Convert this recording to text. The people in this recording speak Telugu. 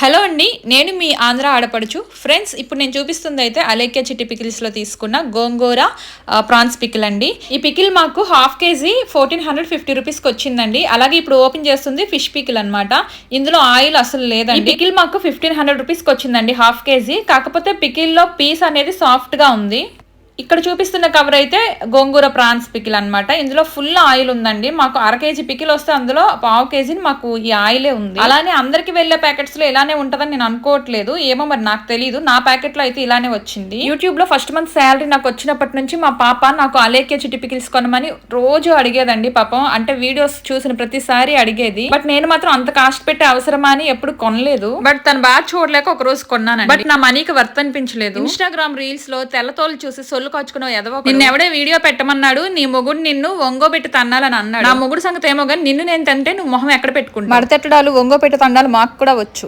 హలో అండి నేను మీ ఆంధ్ర ఆడపడుచు. ఫ్రెండ్స్ ఇప్పుడు నేను చూపిస్తుంది అయితే అలేఖ్య చిట్టి పికిల్స్లో తీసుకున్న గోంగూర ప్రాన్స్ పికిల్ అండి. ఈ పికిల్ మాకు half KG fourteen hundred fifty రూపీస్కి వచ్చిందండి. అలాగే ఇప్పుడు ఓపెన్ చేస్తుంది ఫిష్ పికిల్ అనమాట ఇందులో ఆయిల్ అసలు లేదండి. పికిల్ మాకు ఫిఫ్టీన్ హండ్రెడ్ రూపీస్కి వచ్చిందండి హాఫ్ కేజీ. కాకపోతే పికిల్లో పీస్ అనేది సాఫ్ట్గా ఉంది. ఇక్కడ చూపిస్తున్న కవర్ అయితే గోంగూర ప్రాన్స్ పికిల్ అన్నమాట. ఇందులో ఫుల్ ఆయిల్ ఉందండి. మాకు అర కేజీ పికిల్ వస్తే అందులో పావు కేజీని మాకు ఈ ఆయిలే ఉంది. అలానే అందరికి వెళ్ళే ప్యాకెట్స్లో ఇలానే ఉంటదని నేను అనుకోవట్లేదు. ఏమో మరి నాకు తెలియదు నా ప్యాకెట్లో అయితే ఇలానే వచ్చింది. యూట్యూబ్లో ఫస్ట్ మంత్ శాలరీ నాకు వచ్చినప్పటి నుంచి మా పాప నాకు అలేకే చిట్టి పికిల్స్ కొనమని రోజు అడిగేదండి పాపం. అంటే వీడియోస్ చూసిన ప్రతిసారి అడిగేది. బట్ నేను మాత్రం అంత కాస్ట్ పెట్టే అవసరమా అని ఎప్పుడు కొనలేదు. బట్ తను బాగా చూడలేక ఒక రోజు కొన్నాను బట్ నా మనీకి వర్త్ అనిపించలేదు. ఇన్స్టాగ్రామ్ రీల్స్లో తెల్లతోలు చూసి సొల్లు కాచుకున్న ఎదవ నిన్ను ఎవడే వీడియో పెట్టమన్నాడు నీ మొగుడు నిన్ను ఒంగోబెట్టి తన్నాలని అన్నాడు. నా మొగుడు సంగతి ఏమో కానీ నిన్ను నేను తంటే నువ్వు మొహం ఎక్కడ పెట్టుకుంటా మడతెట్టడాలు ఒంగోబెట్టి తండాలు మాకు కూడా వచ్చు.